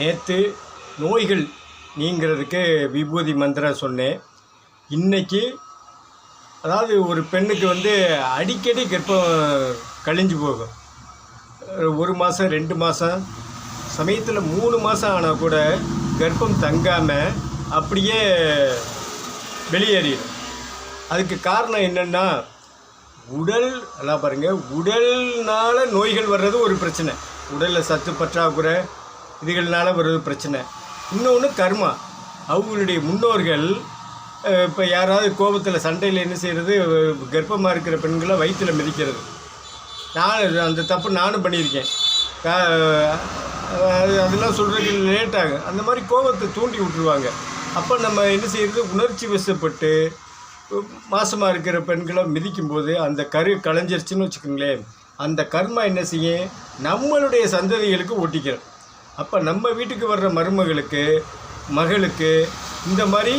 நேற்று நோய்கள் நீங்கிறதுக்கு விபூதி மந்திரம் சொன்னேன். இன்றைக்கி அதாவது ஒரு பெண்ணுக்கு வந்து அடிக்கடி கர்ப்பம் கழிஞ்சு போகும். ஒரு மாதம் ரெண்டு மாதம் சமயத்தில் மூணு மாதம் ஆனால் கூட கர்ப்பம் தங்காமல் அப்படியே வெளியேறிடும். அதுக்கு காரணம் என்னென்னா உடல் எல்லாம் பாருங்கள் உடல்னால நோய்கள் வர்றது ஒரு பிரச்சனை. உடலில் சத்து பற்றாக்குறை இதுகளால் வர்றது பிரச்சனை. இன்னொன்று கர்மா. அவங்களுடைய முன்னோர்கள் இப்போ யாராவது கோபத்தில் சண்டையில் என்ன செய்கிறது கர்ப்பமாக இருக்கிற பெண்களை வயிற்றில் மிதிக்கிறது. நான் அந்த தப்பு நானும் பண்ணியிருக்கேன். அதெல்லாம் சொல்கிறதுக்கு லேட் ஆகும் அந்த மாதிரி கோபத்தை தூண்டி விட்டுருவாங்க. அப்போ நம்ம என்ன செய்கிறது உணர்ச்சி வசப்பட்டு மாசமாக இருக்கிற பெண்களை மிதிக்கும்போது அந்த கரு களைஞ்சிருச்சுன்னு வச்சுக்கோங்களேன். அந்த கர்மா என்ன செய்யும்? நம்மளுடைய சந்ததிகளுக்கு ஒட்டிக்கிறோம் அப்போ நம்ம வீட்டுக்கு வர்ற மருமகளுக்கு மகளுக்கு இந்த மாதிரி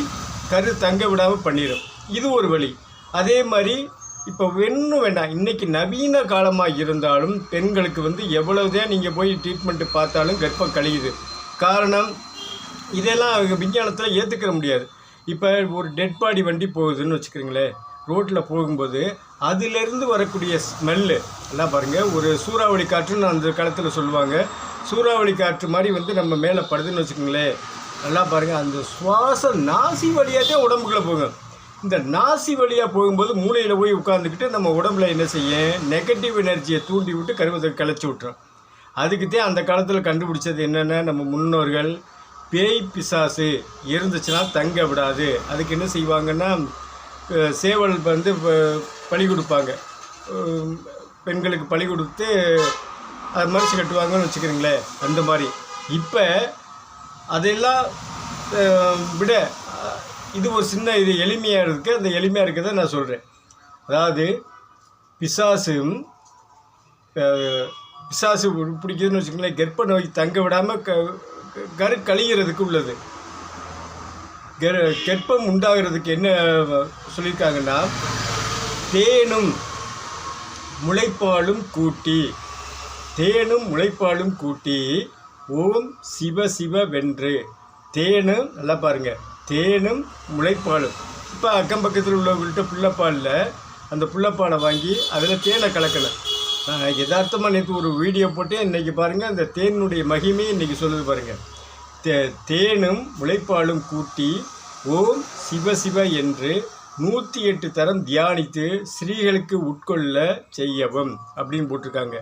கரு தங்க விடாமல் பண்ணிடும் இது ஒரு வழி. அதே மாதிரி இப்போ ஒன்றும் வேண்டாம். இன்றைக்கி நவீன காலமாக இருந்தாலும் பெண்களுக்கு வந்து எவ்வளவுதான் நீங்கள் போய் ட்ரீட்மெண்ட்டு பார்த்தாலும் கர்ப்பம் கழியுது. காரணம் இதெல்லாம் அவங்க விஞ்ஞானத்தில் ஏற்றுக்கிற முடியாது. இப்போ ஒரு டெட் பாடி வண்டி போகுதுன்னு வச்சுக்கிறீங்களேன் ரோட்டில் போகும்போது அதிலிருந்து வரக்கூடிய ஸ்மெல்லு எல்லாம் பாருங்கள் ஒரு சூறாவளி காற்றுன்னு அந்த காலத்தில் சொல்லுவாங்க. சூறாவளி காற்று மாதிரி வந்து நம்ம மேலே படுதுன்னு வச்சுக்கோங்களேன் நல்லா பாருங்கள் அந்த சுவாசம் நாசி வழியாக தான் உடம்புக்குள்ளே போகும் இந்த நாசி வழியாக போகும்போது மூளையில் போய் உட்காந்துக்கிட்டு நம்ம உடம்புல என்ன செய்யும் நெகட்டிவ் எனர்ஜியை தூண்டி விட்டு கருவத்தை கிளச்சி விட்டுரும். அதுக்குத்தான் அந்த காலத்தில் கண்டுபிடிச்சது என்னென்ன நம்ம முன்னோர்கள் பேய் பிசாசு இருந்துச்சுன்னா தங்க விடாது. அதுக்கு என்ன செய்வாங்கன்னா சேவல் வந்து ப- பலி கொடுப்பாங்க. பெண்களுக்கு பலி கொடுத்து அது மாதிரி கட்டுவாங்கன்னு வச்சுக்கிறீங்களேன் அந்த மாதிரி. இப்போ அதெல்லாம் விட இது ஒரு சின்ன இது எளிமையாக இருக்குது அந்த எளிமையாக இருக்கிறத நான் சொல்கிறேன் அதாவது பிசாசும் பிசாசு பிடிக்குதுன்னு வச்சுக்கோங்களேன் கர்ப்ப நோய் தங்க விடாமல் க க- கரு கழிகிறதுக்கு உள்ளது. கர் கர்ப்பம் உண்டாகிறதுக்கு என்ன சொல்லியிருக்காங்கன்னா தேனும் முளைப்பாலும் கூட்டி தேனும் முளைப்பாலும் கூட்டி ஓம் சிவ சிவ வென்று. தேனும் நல்லா பாருங்கள் தேனும் முளைப்பாலும். இப்போ அக்கம் பக்கத்தில் உள்ளவங்கள்ட்ட புள்ளப்பாலில் அந்த புள்ளப்பாலை வாங்கி அதில் தேனை கலக்கலை யதார்த்தமாக நேற்று ஒரு வீடியோ போட்டு இன்றைக்கி பாருங்கள் அந்த தேனுடைய மகிமையை இன்றைக்கி சொல்லுது பாருங்கள் தே தேனும் முளைப்பாலும் கூட்டி ஓம் சிவ சிவ என்று நூற்றி எட்டு தரம் தியானித்து ஸ்ரீகளுக்கு உட்கொள்ள செய்யவும். அப்படின்னு போட்டிருக்காங்க.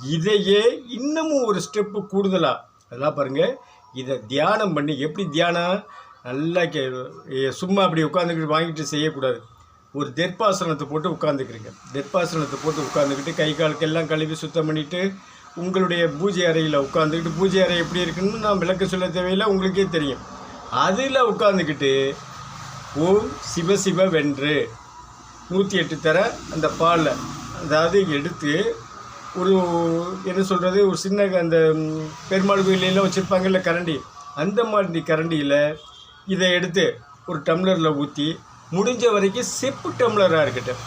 இதையே இன்னமும் ஒரு ஸ்டெப்பு கூடுதலாக அதெல்லாம் பாருங்கள் இதை தியானம் பண்ணி எப்படி தியானம் நல்லா கே சும்மா அப்படி உட்காந்துக்கிட்டு வாங்கிட்டு செய்யக்கூடாது. ஒரு தெற்பாசனத்தை போட்டு உட்காந்துக்கிறீங்க தெற்பாசனத்தை போட்டு உட்காந்துக்கிட்டு கை காலுக்கெல்லாம் கழுவி சுத்தம் பண்ணிவிட்டு உங்களுடைய பூஜை அறையில் உட்காந்துக்கிட்டு பூஜை அறை எப்படி இருக்குன்னு நான் விளக்க சொல்ல தேவையில்லை உங்களுக்கே தெரியும். அதில் உட்காந்துக்கிட்டு ஓம் சிவ சிவ வென்று நூற்றி எட்டு தர அந்த பாலை அதாவது எடுத்து ஒரு என்ன சொல்கிறது ஒரு சின்ன அந்த பெருமாள் கோயிலெல்லாம் வச்சுருப்பாங்கல்ல கரண்டி. அந்த மாதிரி கரண்டியில் இதை எடுத்து ஒரு டம்ளரில் ஊற்றி முடிஞ்ச வரைக்கும் செப்பு டம்ளராக இருக்கட்டும்.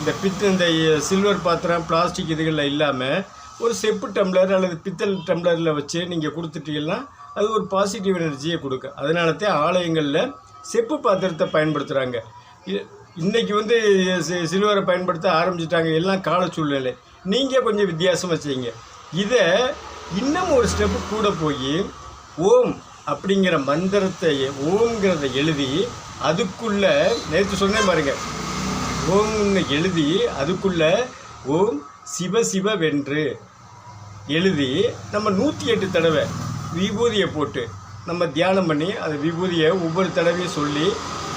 இந்த பித்து இந்த சில்வர் பாத்திரம் பிளாஸ்டிக் இதுகளில் இல்லாமல் ஒரு செப்பு டம்ளர் அல்லது பித்தல் டம்ளரில் வச்சு நீங்கள் கொடுத்துட்டீங்கன்னா அது ஒரு பாசிட்டிவ் எனர்ஜியை கொடுக்கும். அதனால தான் ஆலயங்களில் செப்பு பாத்திரத்தை பயன்படுத்துகிறாங்க இன்றைக்கி வந்து சி- சில்வரை பயன்படுத்த ஆரம்பிச்சிட்டாங்க எல்லாம் கால சூழ்நிலை. நீங்கள் கொஞ்சம் வித்தியாசமாக செய்யுங்க இதை இன்னும் ஒரு ஸ்டெப்பு கூட போய் ஓம் அப்படிங்கிற மந்திரத்தை ஓம்ங்கிறத எழுதி அதுக்குள்ளே நேற்று சொன்னேன் பாருங்க. ஓம்னு எழுதி அதுக்குள்ளே ஓம் சிவ சிவ வென்று எழுதி நம்ம நூற்றி எட்டு தடவை விபூதியை போட்டு நம்ம தியானம் பண்ணி அந்த விபூதியை ஒவ்வொரு தடவையும் சொல்லி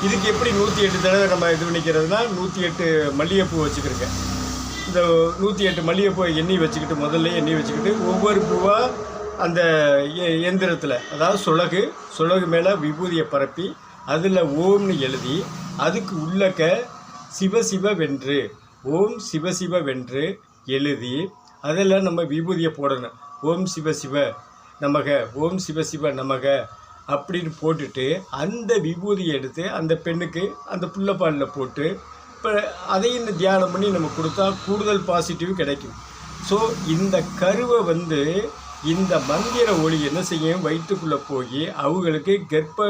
இதுக்கு எப்படி நூற்றி எட்டு தடவை நம்ம இது பண்ணிக்கிறதுனா நூற்றி எட்டு மல்லிகைப்பூ வச்சுக்கிறோங்க. இந்த நூற்றி எட்டு மல்லிகைப்பூ எண்ணெய் வச்சுக்கிட்டு முதல்ல எண்ணெய் வச்சுக்கிட்டு ஒவ்வொரு பூவாக அந்த எந்திரத்தில் அதாவது சுழகு சுழகு மேலே விபூதியை பரப்பி அதில் ஓம்னு எழுதி அதுக்கு உள்ளக்க சிவ சிவ வென்று ஓம் சிவ சிவ வென்று எழுதி அதில் நம்ம விபூதியை போடணும். ஓம் சிவ சிவ நமக ஓம் சிவ சிவ நமக அப்படின்னு போட்டுட்டு அந்த விபூதியை எடுத்து அந்த பெண்ணுக்கு அந்த புள்ளப்பாலில் போட்டு இப்போ அதையும் இந்த தியானம் பண்ணி நம்ம கொடுத்தா கூடுதல் பாசிட்டிவ் கிடைக்கும். ஸோ இந்த கருவை வந்து இந்த மந்திர ஒளி என்ன செய்யும்? வயிற்றுக்குள்ளே போய் அவங்களுக்கு கர்ப்ப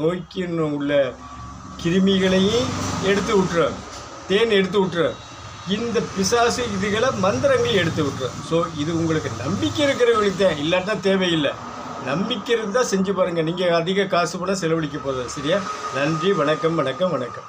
நோய்க்குன்னு உள்ள கிருமிகளையும் எடுத்து விட்டுரும். தேன் எடுத்து விட்டுரும். இந்த பிசாசு இதுகளை மந்திரங்களையும் எடுத்து விட்டுரும். ஸோ இது உங்களுக்கு நம்பிக்கை இருக்கிறவங்களுக்கு தான். இல்லாட்டா தேவையில்லை. நம்பிக்கை இருந்தால் செஞ்சு பாருங்கள் நீங்கள் அதிக காசு கூட செலவழிக்க போதும் சரியா? நன்றி வணக்கம் வணக்கம் வணக்கம்.